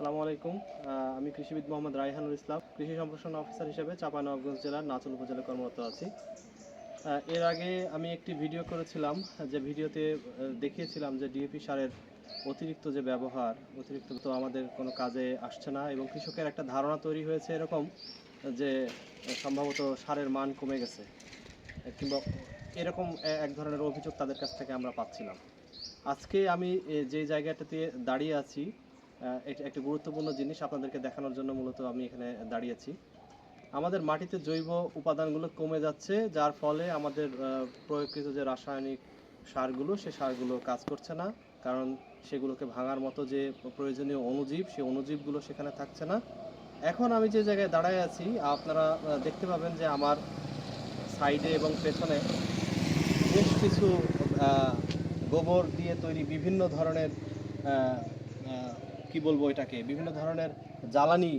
আসসালামু আলাইকুম। আমি কৃষিবিদ মোহাম্মদ রাইহানুল ইসলাম, কৃষি সম্প্রসারণ অফিসার হিসেবে চাঁপাইনবাবগঞ্জ জেলার নাচল উপজেলায় কর্মরত আছি। এর আগে আমি একটি ভিডিও করেছিলাম, যে ভিডিওতে দেখিয়েছিলাম যে ডিএপি সারের অতিরিক্ত যে ব্যবহার, অতিরিক্ত তো আমাদের কোনো কাজে আসছে না এবং কৃষকের একটা ধারণা তৈরি হয়েছে এরকম, যে সম্ভবত সারের মান কমে গেছে, কিংবা এরকম এক ধরনের অভিযোগ তাদের কাছ থেকে আমরা পাচ্ছিলাম। আজকে আমি যে জায়গাটাতে দাঁড়িয়ে আছি এটা একটা গুরুত্বপূর্ণ জিনিস আপনাদেরকে দেখানোর জন্য মূলত আমি এখানে দাঁড়িয়েছি। আমাদের মাটিতে জৈব উপাদানগুলো কমে যাচ্ছে, যার ফলে আমাদের প্রয়োগকৃত যে রাসায়নিক সারগুলো, সে সারগুলো কাজ করছে না, কারণ সেগুলোকে ভাঙার মতো যে প্রয়োজনীয় অণুজীব সেই অণুজীবগুলো সেখানে থাকছে না। এখন আমি যে জায়গায় দাঁড়ায় আছি, আপনারা দেখতে পাবেন যে আমার সাইডে এবং পেছনে বেশ কিছু গোবর দিয়ে তৈরি বিভিন্ন ধরনের কি বলব এটাকে? বিভিন্ন ধরনের জ্বালানি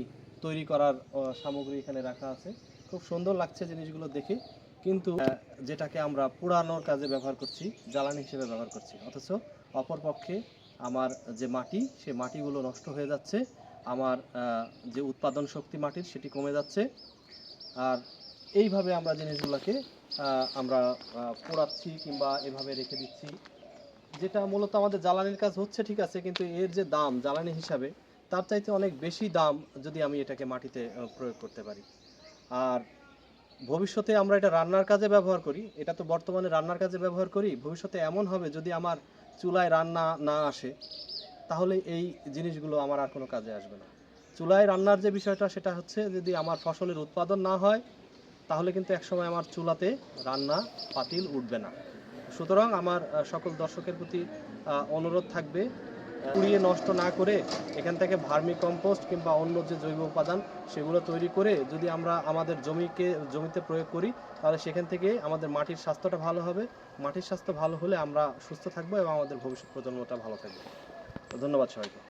তৈরি করার সামগ্রী এখানে রাখা আছে। খুব সুন্দর লাগছে জিনিসগুলো দেখে। কিন্তু যেটাকে আমরা পোড়ানোর কাজে ব্যবহার করছি, জ্বালানি হিসেবে ব্যবহার করছি। অথচ অপরপক্ষে আমার যে মাটি সে মাটিগুলো নষ্ট হয়ে যাচ্ছে। আমার যে উৎপাদন শক্তি মাটির, সেটি কমে যাচ্ছে। আর এইভাবে আমরা জিনিসগুলোকে আমরা পোড়াচ্ছি কিংবা এভাবে রেখে দিচ্ছি। যেটা মূলত আমাদের জ্বালানির কাজ হচ্ছে, ঠিক আছে, কিন্তু এর যে দাম, জ্বালানি হিসাবে, তার চাইতে অনেক বেশি দাম যদি আমি এটাকে মাটিতে প্রয়োগ করতে পারি। আর ভবিষ্যতে আমরা এটা রান্নার কাজে ব্যবহার করি, এটা তো বর্তমানে রান্নার কাজে ব্যবহার করি, ভবিষ্যতে এমন হবে যদি আমার চুলায় রান্না না আসে, তাহলে এই জিনিসগুলো আমার আর কোনো কাজে আসবে না। চুলায় রান্নার যে বিষয়টা, সেটা হচ্ছে যদি আমার ফসলের উৎপাদন না হয়, তাহলে কিন্তু একসময় আমার চুলাতে রান্না পাতিল উঠবে না। সুতরাং আমার সকল দর্শকের প্রতি অনুরোধ থাকবে পুড়িয়ে নষ্ট না করে এখান থেকে ভার্মি কম্পোস্ট কিংবা অন্য যে জৈব উপাদান সেগুলো তৈরি করে যদি আমরা আমাদের জমিকে, জমিতে প্রয়োগ করি, তাহলে সেখান থেকে আমাদের মাটির স্বাস্থ্যটা ভালো হবে। মাটির স্বাস্থ্য ভালো হলে আমরা সুস্থ থাকব এবং আমাদের ভবিষ্যৎ প্রজন্মটা ভালো থাকবে। ধন্যবাদ সবাইকে।